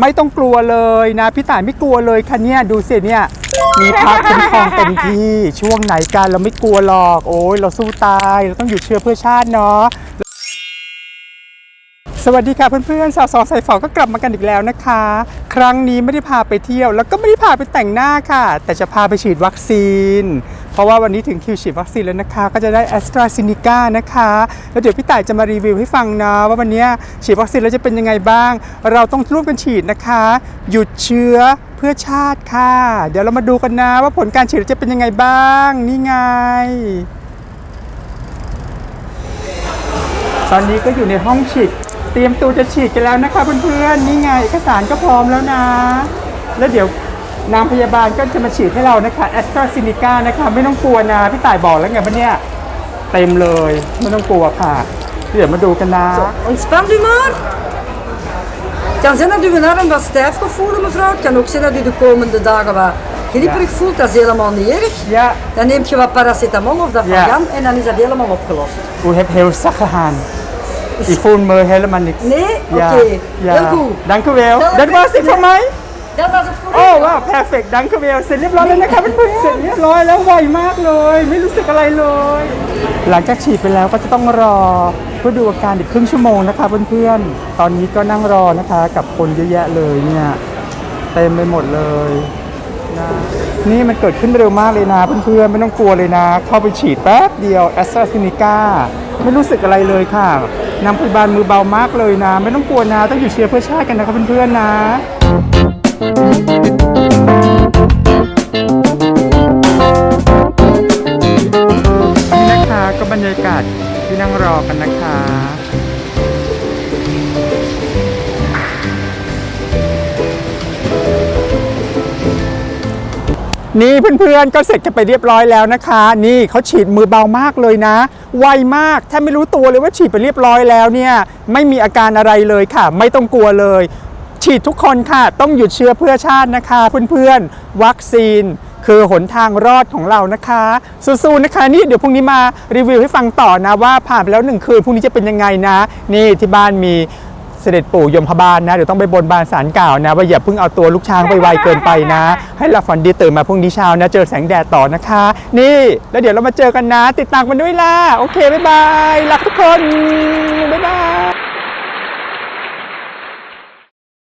ไม่ต้องกลัวเลยนะพี่ต่ายไม่กลัวเลยค่ะเนี่ยดูสิเนี่ยมีพระคุ้มครองเต็มที่ช่วงไหนกันเราไม่กลัวหรอก โอ้ยเราสู้ตาย เราต้องอยู่เชื้อเพื่อชาติเนาะ สวัสดีค่ะเพื่อนๆสาวสองสายฝอก็กลับมากันอีกแล้วนะคะ ครั้งนี้ไม่ได้พาไปเที่ยว แล้วก็ไม่ได้พาไปแต่งหน้าค่ะ แต่จะพาไปฉีดวัคซีน เพราะว่าวันนี้ถึงคิวฉีดวัคซีนแล้วนะคะ ก็จะได้แอสตราซินิก้านะคะ แล้วเดี๋ยวพี่ต่ายจะมารีวิวให้ฟังนะว่าวันนี้ฉีดวัคซีนแล้วจะเป็นยังไงบ้าง เราต้องร่วมกันฉีดนะคะ หยุดเชื้อเพื่อชาติค่ะ เดี๋ยวเรามาดูกันนะว่าผลการฉีดจะเป็นยังไงบ้างนี่ไงตอนนี้ก็อยู่ในห้องฉีด เตรียมตัวจะฉีดกันแล้วนะคะเพื่อนๆนี่ไงเอกสารก็พร้อมแล้วนะ แล้วเดี๋ยวนางพยาบาลก็จะมาฉีดให้เรานะคะแอสตราซินิก้านะคะ ไม่ต้องกลัวนะ พี่ต่ายบอกแล้วไงว่าเนี่ยเต็มเลย ไม่ต้องกลัวค่ะ เดี๋ยวมาดูกันนะ Ontspan u maar. Het kan zijn dat uw arm wat stijf gaat voelen, mevrouw. Het kan ook zijn dat u de komende dagen wat grieperig voelt. Dat is helemaal niet erg. Ja, Dan neemt je wat paracetamol of dat Ja. Vagan en dan is dat helemaal opgelost. u hebt heel zachte hand. Ik voel me helemaal niks. Nee? Ja, Oké. ja. Heel goed. Dank u wel. Heel Dat was goed. het voor mij. Dat was het voor โอ้ u. ว้าว perfect ดังคือเวลเสร็จเรียบร้อยแล้วนะคะเพื่อนๆเสร็จเรียบร้อยแล้วไวมากเลย ไม่รู้สึกอะไรเลย หลังจากฉีดไปแล้วก็จะต้องรอเพื่อดูอาการอีกครึ่งชั่วโมงนะคะเพื่อนๆ ตอนนี้ก็นั่งรอนะคะ กับคนเยอะแยะเลยเนี่ยเต็มไปหมดเลยนะนี่มันเกิดขึ้นเร็วมากเลยนะเพื่อนๆไม่ต้องกลัวเลยนะ เข้าไปฉีดแป๊บเดียวแอสตราเซเนกาไม่รู้สึกอะไรเลยค่ะ นางพยาบาลมือเบามากเลยนะ ไม่ต้องกลัวนะ ต้องอยู่เชียร์เพื่อชาติกันนะครับเพื่อนๆนะนี่นะคะก็บรรยากาศที่นั่งรอกันนะคะ นี่เพื่อนๆก็เสร็จกันไปเรียบร้อยแล้วนะคะ นี่เขาฉีดมือเบามากเลยนะ ไวมากแทบไม่รู้ตัวเลยว่าฉีดไปเรียบร้อยแล้วเนี่ยไม่มีอาการอะไรเลยค่ะ ไม่ต้องกลัวเลย ฉีดทุกคนค่ะต้องหยุดเชื้อเพื่อชาตินะคะเพื่อนๆ วัคซีน คือหนทางรอดของเรานะคะสู้ๆนะคะนี่เดี๋ยวพรุ่งนี้มารีวิวให้ฟังต่อนะว่าผ่านไปแล้วหนึ่งคืนพรุ่งนี้จะเป็นยังไงนะ นี่ที่บ้านมี เสด็จปู่ยมพบาลนะเดี๋ยวต้องไปบนบานสารกล่าวนะว่าอย่าเพิ่งเอาตัวลูกช้างไปไวเกินไปนะ ให้หลับฝันดีตื่นมาพรุ่งนี้เช้านะ เจอแสงแดดต่อนะคะ นี่ แล้วเดี๋ยวเรามาเจอกันนะ ติดตามกันด้วยล่ะโอเคบ๊ายบายรักทุกคน